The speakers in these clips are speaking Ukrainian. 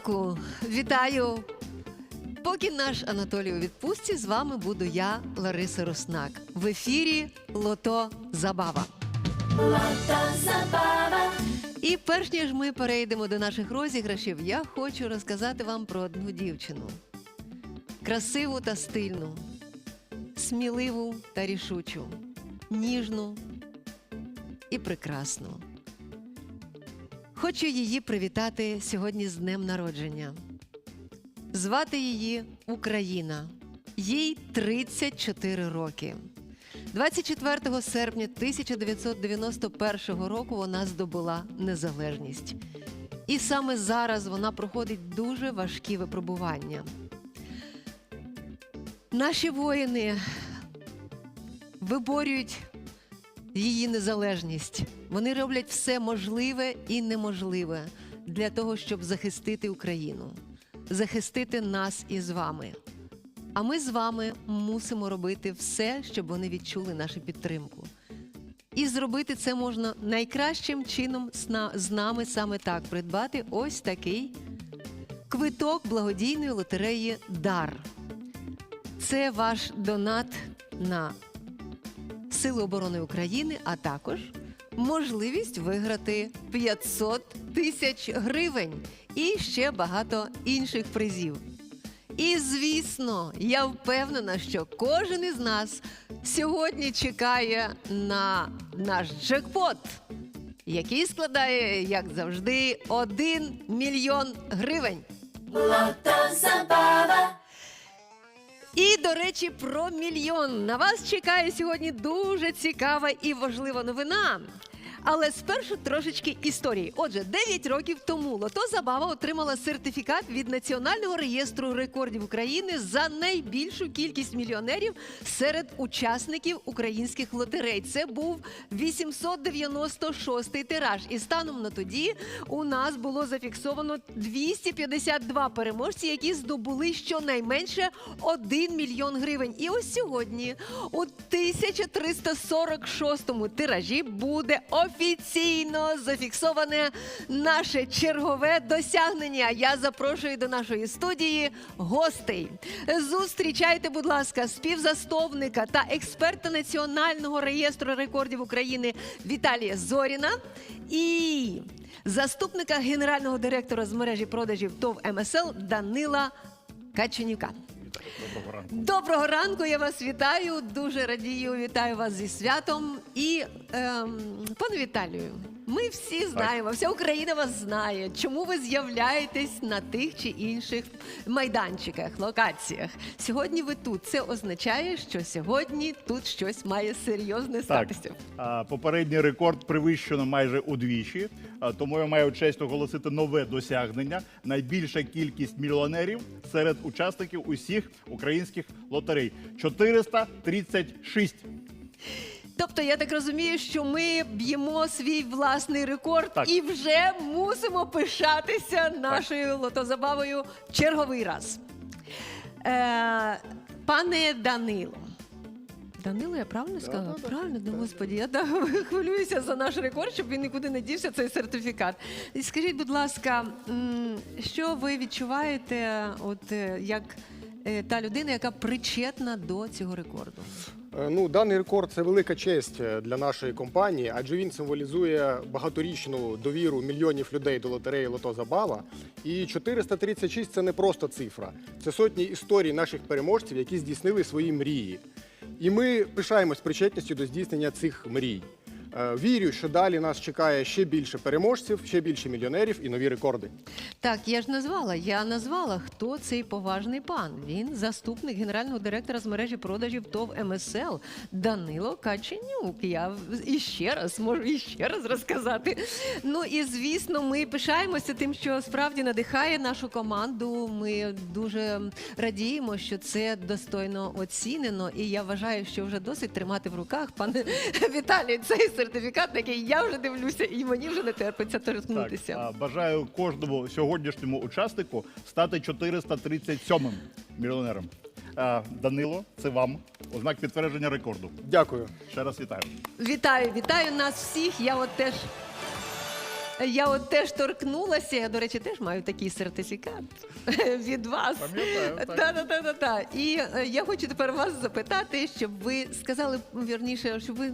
Ранку! Вітаю! Поки наш Анатолій у відпустці, з вами буду я, Лариса Руснак. В ефірі Лото Забава. І перш ніж ми перейдемо до наших розіграшів, я хочу розказати вам про одну дівчину. Красиву та стильну, сміливу та рішучу, ніжну і прекрасну. Хочу її привітати сьогодні з днем народження. Звати її Україна. Їй 34 роки. 24 серпня 1991 року вона здобула незалежність. І саме зараз вона проходить дуже важкі випробування. Наші воїни виборюють її незалежність. Вони роблять все можливе і неможливе для того, щоб захистити Україну, захистити нас із вами. А ми з вами мусимо робити все, щоб вони відчули нашу підтримку. І зробити це можна найкращим чином з нами саме так придбати ось такий квиток благодійної лотереї Дар. Це ваш донат на Сили оборони України, а також можливість виграти 500 тисяч гривень і ще багато інших призів. І звісно, я впевнена, що кожен із нас сьогодні чекає на наш джекпот, який складає, як завжди, 1 мільйон гривень. І до речі, про мільйон на вас чекає сьогодні дуже цікава і важлива новина. Але спершу трошечки історії. Отже, 9 років тому Лото Забава отримала сертифікат від Національного реєстру рекордів України за найбільшу кількість мільйонерів серед учасників українських лотерей. Це був 896-й тираж. І станом на тоді у нас було зафіксовано 252 переможці, які здобули щонайменше 1 мільйон гривень. І ось сьогодні, у 1346-му тиражі, буде офіційно зафіксоване наше чергове досягнення. Я запрошую до нашої студії гостей. Зустрічайте, будь ласка, співзасновника та експерта Національного реєстру рекордів України Віталія Зоріна і заступника генерального директора з мережі продажів ТОВ МСЛ Данила Каченюка. Доброго ранку. Доброго ранку, я вас вітаю. Дуже радію, вітаю вас зі святом. І ем, пане Віталію, ми всі знаємо, вся Україна вас знає, чому ви з'являєтесь на тих чи інших майданчиках, локаціях. Сьогодні ви тут. Це означає, що сьогодні тут щось має серйозне статися. попередній рекорд перевищено майже удвічі, тому я маю честь оголосити нове досягнення. Найбільша кількість мільйонерів серед учасників усіх українських лотерей 436. Тобто, я так розумію, що ми б'ємо свій власний рекорд Так. і вже мусимо пишатися нашою лотозабавою в черговий раз. Е, пане Данило. Данило, я правильно сказала? правильно, ну господі, я так хвилююся за наш рекорд, щоб він нікуди не дівся, цей сертифікат. І скажіть, будь ласка, м, що ви відчуваєте, от е, як е, та людина, яка причетна до цього рекорду? Е, Ну, даний рекорд це велика честь е, для нашої компанії, адже він символізує багаторічну довіру мільйонів людей до лотереї Лото Забава. І 436 це не просто цифра, це сотні історій наших переможців, які здійснили свої мрії. І ми пишаємось причетністю до здійснення цих мрій. Е, Вірю, що далі нас чекає ще більше переможців, ще більше мільйонерів і нові рекорди. Так, я ж назвала. Я назвала, хто цей поважний пан. Він заступник генерального директора з мережі продажів ТОВ МСЛ Данило Каченюк. Я іще раз можу іще раз розказати. Ну і звісно, ми пишаємося тим, що справді надихає нашу команду. Ми дуже радіємо, що це достойно оцінено. І я вважаю, що вже досить тримати в руках, пане Віталій, цей сертифікат, на який я вже дивлюся, і мені вже не терпиться Так, торкнутися. а, бажаю кожному сьогоднішньому учаснику стати 437 мільйонером. А, Данило, це вам. Ознак підтвердження рекорду. Дякую. Ще раз вітаю. Вітаю, вітаю нас всіх. Я от теж я от теж торкнулася. Я, до речі, теж маю такий сертифікат від вас. Пам'ятаю, так. Та, та, та, та, та. І е, я хочу тепер вас запитати, щоб ви сказали вірніше, щоб ви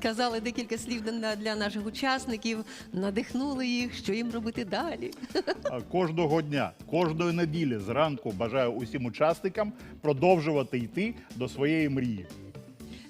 сказали декілька слів для, для наших учасників, надихнули їх, що їм робити далі. А Кожного дня, кожної неділі зранку бажаю усім учасникам продовжувати йти до своєї мрії.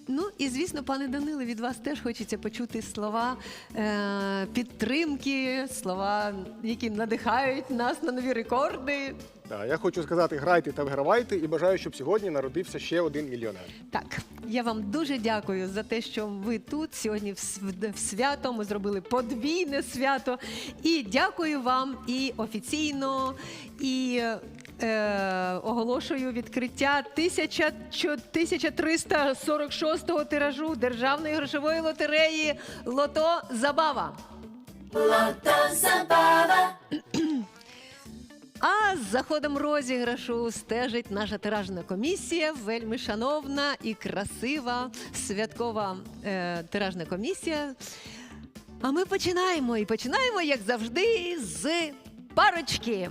Ну і звісно, пане Даниле, від вас теж хочеться почути слова е- підтримки, слова, які надихають нас на нові рекорди. Так, я хочу сказати, грайте та вигравайте, і бажаю, щоб сьогодні народився ще один мільйонер. Так, я вам дуже дякую за те, що ви тут сьогодні в св- в свято. Ми зробили подвійне свято. І дякую вам і офіційно, і е, оголошую відкриття 1346-го тиражу державної грошової лотереї Лото Забава. Лото Забава. А з заходом розіграшу стежить наша тиражна комісія, вельми шановна і красива святкова е, тиражна комісія. А ми починаємо і починаємо, як завжди, з парочки.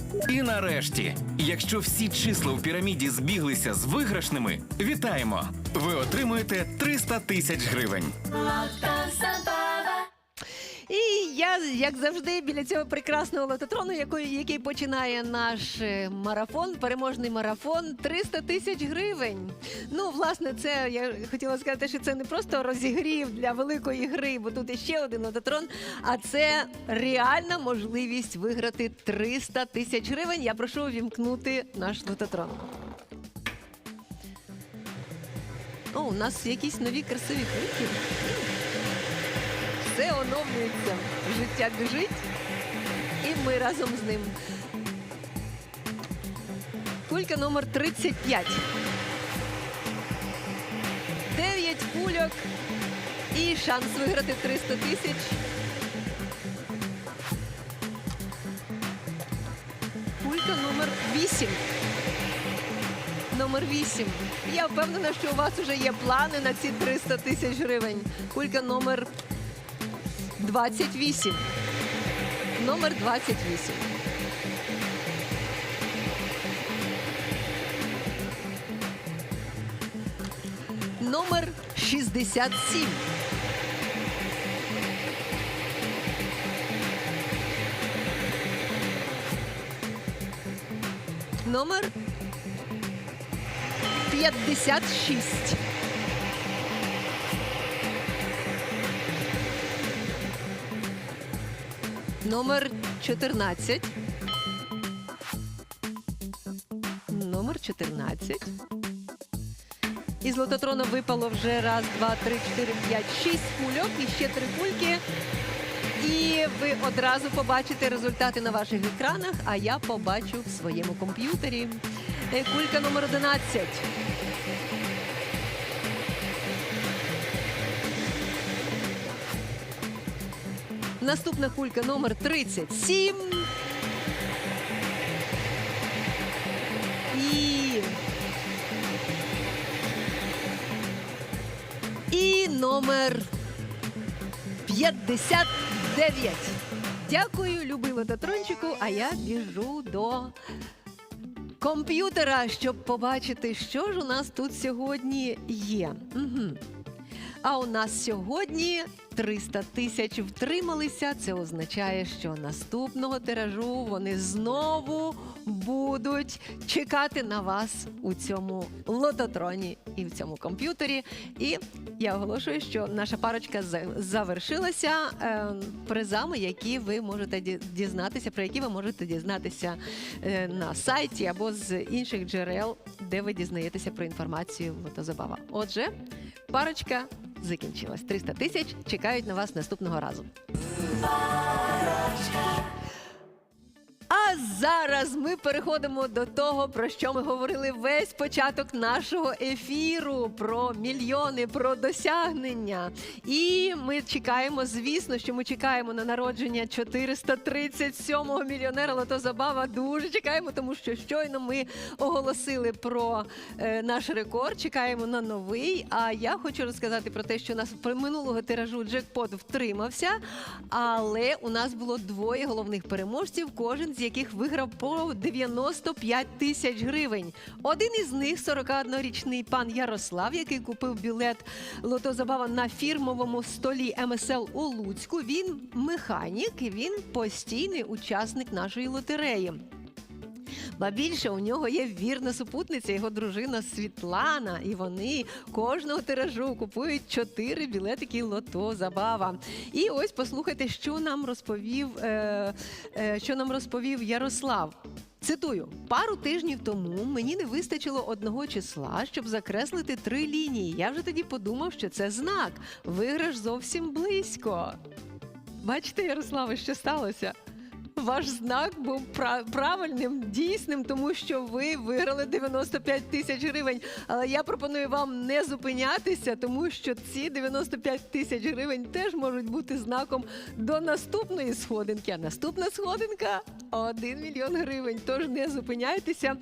І нарешті, якщо всі числа у піраміді збіглися з виграшними, вітаємо! Ви отримуєте 300 тисяч гривень. Я, як завжди, біля цього прекрасного лототрону, який, який починає наш е, марафон, переможний марафон 300 тисяч гривень. Ну, власне, це я хотіла сказати, що це не просто розігрів для великої гри, бо тут іще один лототрон, а це реальна можливість виграти 300 тисяч гривень. Я прошу увімкнути наш лототрон. О, у нас якісь нові красиві квитки. Все оновлюється, життя біжить, і ми разом з ним. Кулька номер 35. Дев'ять кульок і шанс виграти 300 тисяч. Кулька номер 8. Номер 8. Я впевнена, що у вас вже є плани на ці 300 тисяч гривень. Кулька номер 28. Номер 28. Номер 67. Номер 56. Номер 14. Номер 14. Із лототрона випало вже раз, два, три, чотири, п'ять, шість кульок і ще три кульки. І ви одразу побачите результати на ваших екранах, а я побачу в своєму комп'ютері. Е, Кулька номер 11. Наступна кулька номер 37. І. І номер 59. Дякую, любий лототрончику, а я біжу до комп'ютера, щоб побачити, що ж у нас тут сьогодні є. Угу. А у нас сьогодні 300 тисяч втрималися. Це означає, що наступного тиражу вони знову будуть чекати на вас у цьому лототроні і в цьому комп'ютері. І я оголошую, що наша парочка за- завершилася е, призами, які ви можете дізнатися, про які ви можете дізнатися е, на сайті або з інших джерел, де ви дізнаєтеся про інформацію лотозабава. Отже, парочка закінчилась. 300 тисяч чекають на вас наступного разу. Зараз ми переходимо до того, про що ми говорили весь початок нашого ефіру: про мільйони, про досягнення. І ми чекаємо, звісно, що ми чекаємо на народження 437-го мільйонера Лото Забава. Дуже чекаємо, тому що щойно ми оголосили про е, наш рекорд. Чекаємо на новий. А я хочу розказати про те, що у нас при минулого тиражу джекпот втримався, але у нас було двоє головних переможців, кожен з яких виграв по 95 тисяч гривень. Один із них 41-річний пан Ярослав, який купив білет лотозабава на фірмовому столі МСЛ у Луцьку. Він механік, і він постійний учасник нашої лотереї. Ба більше у нього є вірна супутниця, його дружина Світлана, і вони кожного тиражу купують чотири білетики лото забава. І ось послухайте, що нам розповів, е, е, що нам розповів Ярослав. Цитую: пару тижнів тому мені не вистачило одного числа, щоб закреслити три лінії. Я вже тоді подумав, що це знак. Виграш зовсім близько. Бачите, Ярославе, що сталося? Ваш знак був пра- правильним, дійсним, тому що ви виграли 95 тисяч гривень. Але я пропоную вам не зупинятися, тому що ці 95 тисяч гривень теж можуть бути знаком до наступної сходинки. А наступна сходинка 1 мільйон гривень. Тож не зупиняйтеся,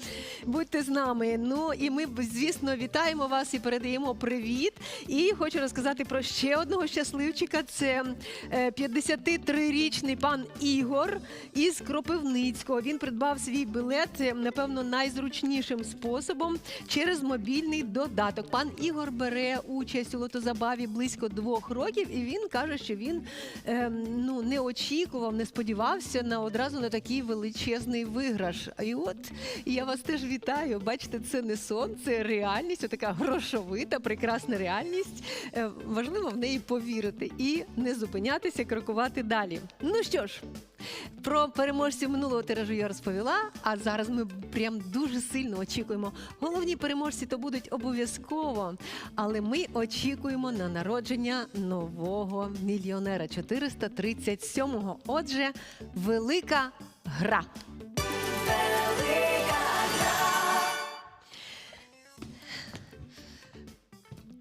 будьте з нами. Ну і ми, звісно, вітаємо вас і передаємо привіт. І хочу розказати про ще одного щасливчика. Це е, 53-річний пан Ігор із Кропивницького. Він придбав свій білет, е, напевно, найзручнішим способом через мобільний додаток. Пан Ігор бере участь у лотозабаві близько двох років, і він каже, що він е, ну не очікував, не сподівався на одразу на такий величезний виграш. І от я вас теж вітаю. Бачите, це не сон, це реальність, отака грошовита, прекрасна реальність. Е, важливо в неї повірити і не зупинятися, крокувати далі. Ну що ж. Про переможців минулого тиражу я розповіла, а зараз ми прям дуже сильно очікуємо. Головні переможці то будуть обов'язково, але ми очікуємо на народження нового мільйонера 437-го. Отже, велика гра.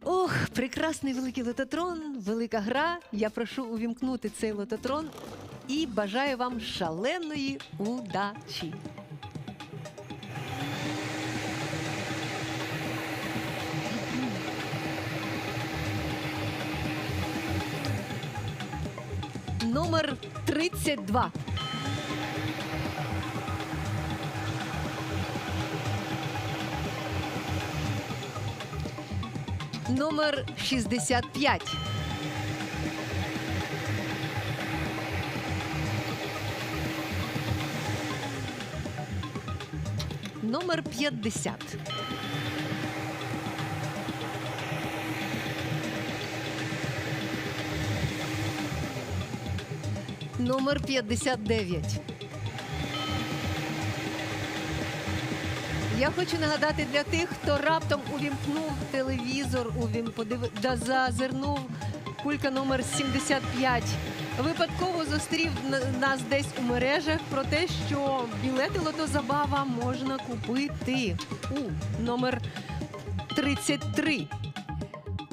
Ох, прекрасний великий лототрон, велика гра. Я прошу увімкнути цей лототрон і бажаю вам шаленої удачі. Номер 32. Номер 65. Номер 50. Номер 59. Я хочу нагадати для тих, хто раптом увімкнув телевізор, увім... подив... да, зазирнув кулька номер 75. Випадково зустрів нас десь у мережах про те, що білети лотозабава можна купити у номер 33.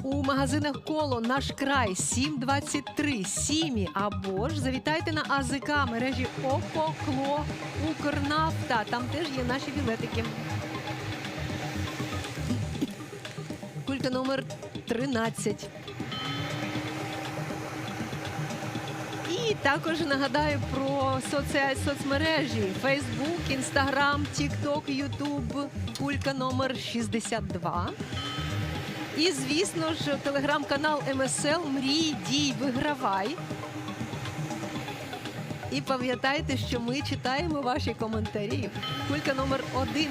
У магазинах коло наш край 723 Сімі або ж завітайте на АЗК мережі ОКО, КЛО, Укрнафта. Там теж є наші білетики. Кулька номер 13. І також нагадаю про соцмережі Facebook, Instagram, TikTok, YouTube. Кулька номер 62. І, звісно ж, телеграм-канал МСЛ Мрій, дій, вигравай. І пам'ятайте, що ми читаємо ваші коментарі. Кулька номер один.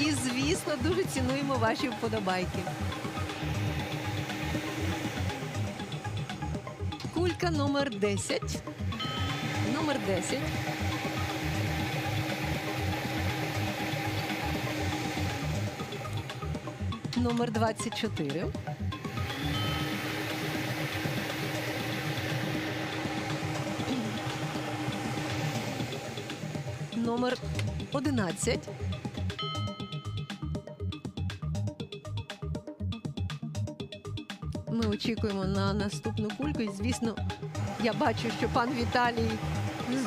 І, звісно, дуже цінуємо ваші вподобайки. Кулька номер 10. Номер 10. Номер 24. Номер 11. Очікуємо на наступну кульку. І, звісно, я бачу, що пан Віталій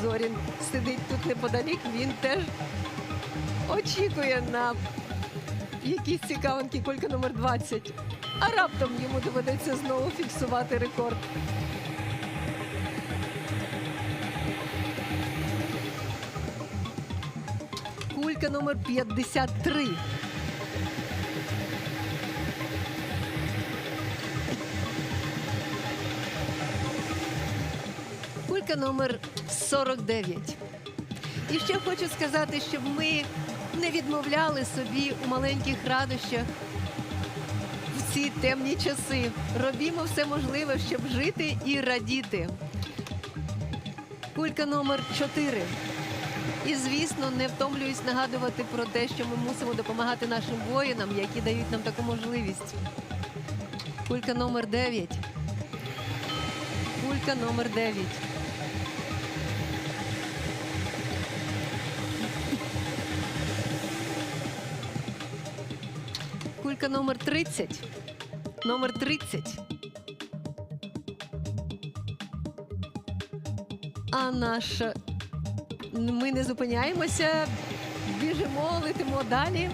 Зорін сидить тут неподалік. Він теж очікує на якісь цікавинки кулька номер 20. А раптом йому доведеться знову фіксувати рекорд. Кулька номер 53. Кулька номер 49. І ще хочу сказати, щоб ми не відмовляли собі у маленьких радощах в ці темні часи. Робімо все можливе, щоб жити і радіти. Кулька номер 4. І, звісно, не втомлююсь нагадувати про те, що ми мусимо допомагати нашим воїнам, які дають нам таку можливість. Кулька номер 9. Кулька номер 9. Кулька номер 30. Номер 30. А наш ми не зупиняємося, біжимо, летимо далі.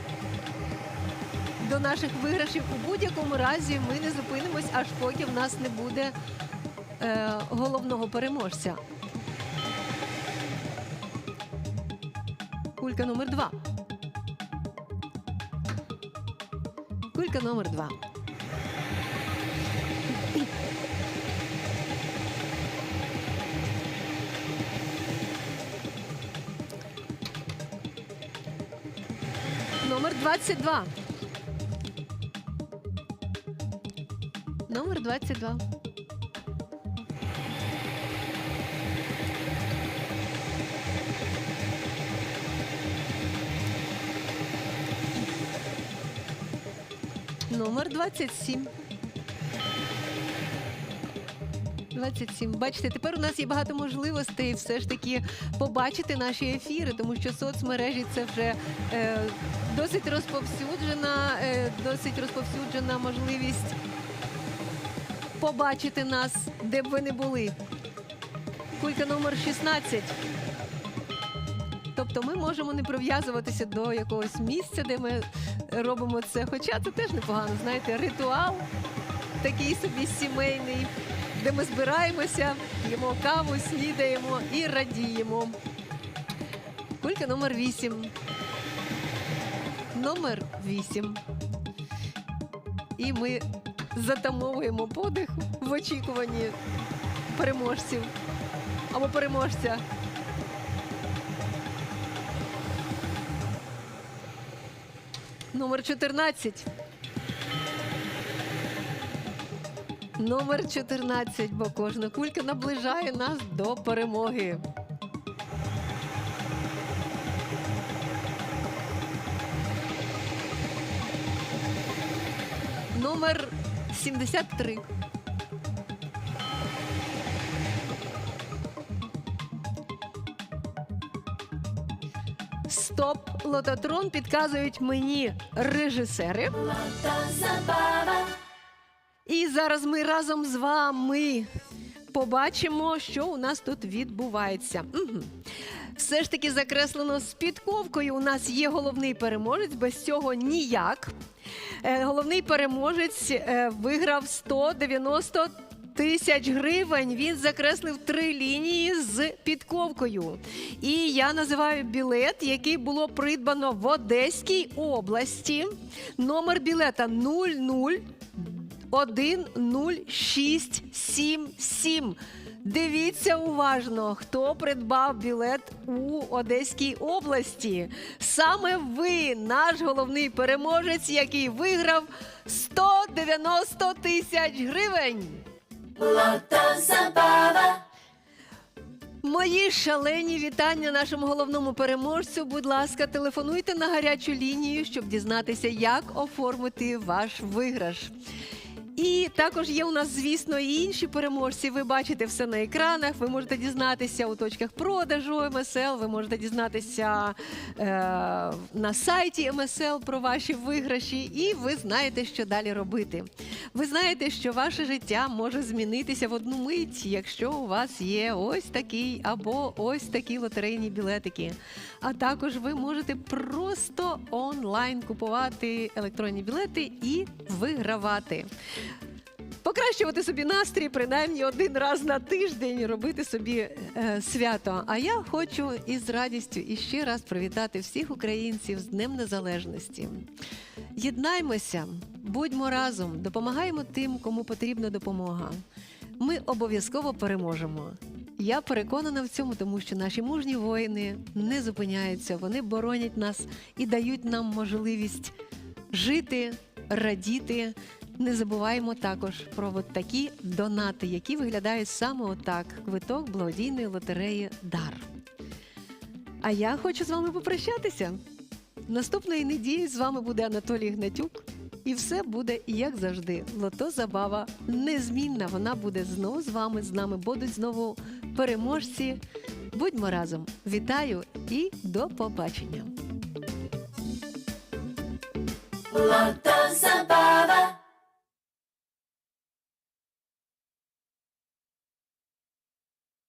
До наших виграшів у будь-якому разі ми не зупинимось, аж поки в нас не буде е, головного переможця. Кулька номер два. Кулька номер два. Номер 22. Номер 22. Номер 27. 27. Бачите, тепер у нас є багато можливостей все ж таки побачити наші ефіри, тому що соцмережі це вже е, досить розповсюджена, е, досить розповсюджена можливість побачити нас, де б ви не були. Кулька номер 16. Тобто ми можемо не прив'язуватися до якогось місця, де ми робимо це. Хоча це теж непогано, знаєте, ритуал такий собі сімейний, де ми збираємося, п'ємо каву, снідаємо і радіємо. Кулька номер 8. Номер 8. І ми затамовуємо подих в очікуванні переможців або переможця. Номер 14. Номер 14, бо кожна кулька наближає нас до перемоги. Номер 73. Стоп, лототрон підказують мені режисери. І зараз ми разом з вами побачимо, що у нас тут відбувається. Угу. Все ж таки закреслено з підковкою. У нас є головний переможець, без цього ніяк. Е, головний переможець е, виграв 190 тисяч гривень. Він закреслив три лінії з підковкою. І я називаю білет, який було придбано в Одеській області. Номер білета 00 10677. Дивіться уважно, хто придбав білет у Одеській області. Саме ви, наш головний переможець, який виграв 190 тисяч гривень. Мої шалені вітання нашому головному переможцю. Будь ласка, телефонуйте на гарячу лінію, щоб дізнатися, як оформити ваш виграш. І також є у нас, звісно, і інші переможці. Ви бачите все на екранах. Ви можете дізнатися у точках продажу МСЛ. Ви можете дізнатися е, на сайті МСЛ про ваші виграші, і ви знаєте, що далі робити. Ви знаєте, що ваше життя може змінитися в одну мить, якщо у вас є ось такий або ось такі лотерейні білетики. А також ви можете просто онлайн купувати електронні білети і вигравати. Покращувати собі настрій принаймні один раз на тиждень, робити собі е, свято. А я хочу із радістю і ще раз привітати всіх українців з Днем Незалежності. Єднаймося, будьмо разом, допомагаємо тим, кому потрібна допомога. Ми обов'язково переможемо. Я переконана в цьому, тому що наші мужні воїни не зупиняються, вони боронять нас і дають нам можливість жити, радіти. Не забуваємо також про от такі донати, які виглядають саме отак: квиток благодійної лотереї Дар. А я хочу з вами попрощатися. Наступної неділі з вами буде Анатолій Гнатюк. І все буде як завжди. Лото забава незмінна. Вона буде знову з вами. З нами будуть знову переможці. Будьмо разом. Вітаю і до побачення. Лото Забава.